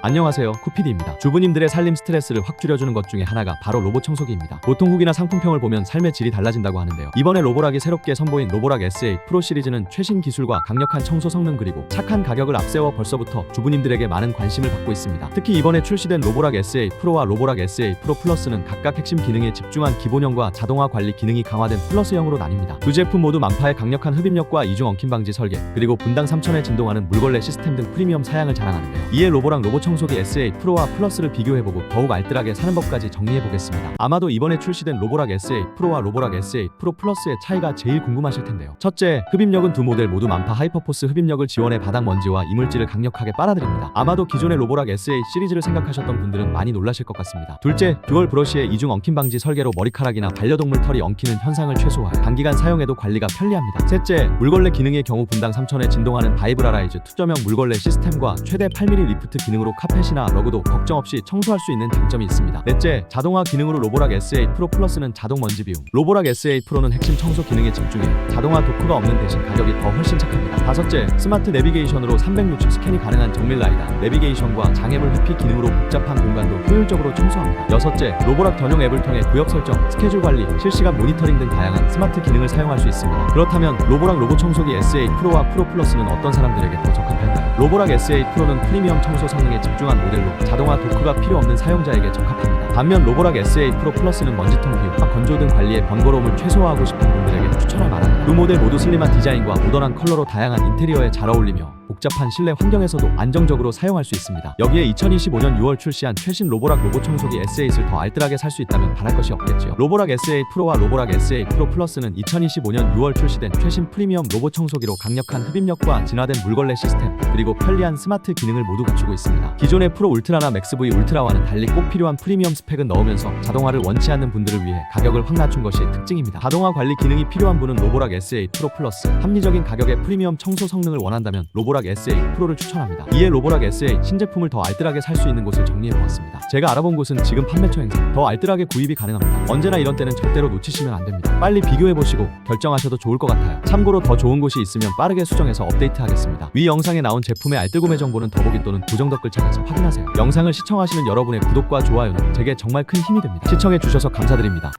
안녕하세요 쿠피디입니다. 주부님들의 살림 스트레스를 확 줄여주는 것 중에 하나가 바로 로봇 청소기입니다. 보통 후기나 상품평을 보면 삶의 질이 달라진다고 하는데요. 이번에 로보락이 새롭게 선보인 로보락 SA 프로 시리즈는 최신 기술과 강력한 청소 성능 그리고 착한 가격을 앞세워 벌써부터 주부님들에게 많은 관심을 받고 있습니다. 특히 이번에 출시된 로보락 SA 프로와 로보락 SA 프로 플러스는 각각 핵심 기능에 집중한 기본형과 자동화 관리 기능이 강화된 플러스형으로 나뉩니다. 두 제품 모두 만파의 강력한 흡입력과 이중 엉킴 방지 설계 그리고 분당 3천에 진동하는 물걸레 시스템 등 프리미엄 사양을 자랑하는데요 이에 로보랑 로봇 청소기 SA 프로와 플러스를 비교해보고 더욱 알뜰하게 사는 법까지 정리해보겠습니다. 아마도 이번에 출시된 로보락 SA 프로와 로보락 SA 프로 플러스의 차이가 제일 궁금하실 텐데요. 첫째, 흡입력은 두 모델 모두 만파 하이퍼포스 흡입력을 지원해 바닥 먼지와 이물질을 강력하게 빨아들입니다. 아마도 기존의 로보락 SA 시리즈를 생각하셨던 분들은 많이 놀라실 것 같습니다. 둘째, 듀얼 브러쉬의 이중 엉킴 방지 설계로 머리카락이나 반려동물 털이 엉키는 현상을 최소화, 단기간 사용에도 관리가 편리합니다. 셋째, 물걸레 기능의 경우 분당 3천에 진동하는 바이브라라이즈 투점형 물걸레 시스템과 최대 8mm 리프트 기능으로 카펫이나 러그도 걱정 없이 청소할 수 있는 장점이 있습니다. 넷째, 자동화 기능으로 로보락 SA 프로 플러스는 자동 먼지 비움. 로보락 SA 프로는 핵심 청소 기능에 집중해 자동화 도크가 없는 대신 가격이 더 훨씬 착합니다. 다섯째, 스마트 내비게이션으로 360 스캔이 가능한 정밀 라이다. 내비게이션과 장애물 회피 기능으로 복잡한 공간도 효율적으로 청소합니다. 여섯째, 로보락 전용 앱을 통해 구역 설정, 스케줄 관리, 실시간 모니터링 등 다양한 스마트 기능을 사용할 수 있습니다. 그렇다면 로보락 로봇 청소기 SA 프로와 프로 플러스는 어떤 사람들에게 더 적합할까요? 로보락 SA 프로는 프리미엄 청소 성능에 집중한 모델로 자동화 도크가 필요 없는 사용자에게 적합합니다. 반면 로보락 SA 프로 플러스는 먼지통 비움, 건조 등 관리에 번거로움을 최소화하고 싶은 분들에게 추천할 만합니다. 두 모델 모두 슬림한 디자인과 모던한 컬러로 다양한 인테리어에 잘 어울리며 복잡한 실내 환경에서도 안정적으로 사용할 수 있습니다. 여기에 2025년 6월 출시한 최신 로보락 로봇 청소기 SA8을 더 알뜰하게 살 수 있다면 바랄 것이 없겠지요. 로보락 SA 프로와 로보락 SA 프로 플러스는 2025년 6월 출시된 최신 프리미엄 로봇 청소기로 강력한 흡입력과 진화된 물걸레 시스템 그리고 편리한 스마트 기능을 모두 갖추고 있습니다. 기존의 프로 울트라나 맥스 V 울트라와는 달리 꼭 필요한 프리미엄 스펙은 넣으면서 자동화를 원치 않는 분들을 위해 가격을 확 낮춘 것이 특징입니다. 자동화 관리 기능이 필요한 분은 로보락 SA 프로 플러스 합리적인 가격에 프리미엄 청소 성능을 원한다면 로보락 SA 프로를 추천합니다. 이에 로보락 SA 신제품을 더 알뜰하게 살 수 있는 곳을 정리해보았습니다. 제가 알아본 곳은 지금 판매처 행사 더 알뜰하게 구입이 가능합니다. 언제나 이런 때는 절대로 놓치시면 안 됩니다. 빨리 비교해보시고 결정하셔도 좋을 것 같아요. 참고로 더 좋은 곳이 있으면 빠르게 수정해서 업데이트하겠습니다. 위 영상에 나온 제품의 알뜰 구매 정보는 더보기 또는 고정 댓글 창에서 확인하세요. 영상을 시청하시는 여러분의 구독과 좋아요는 제게 정말 큰 힘이 됩니다. 시청해주셔서 감사드립니다.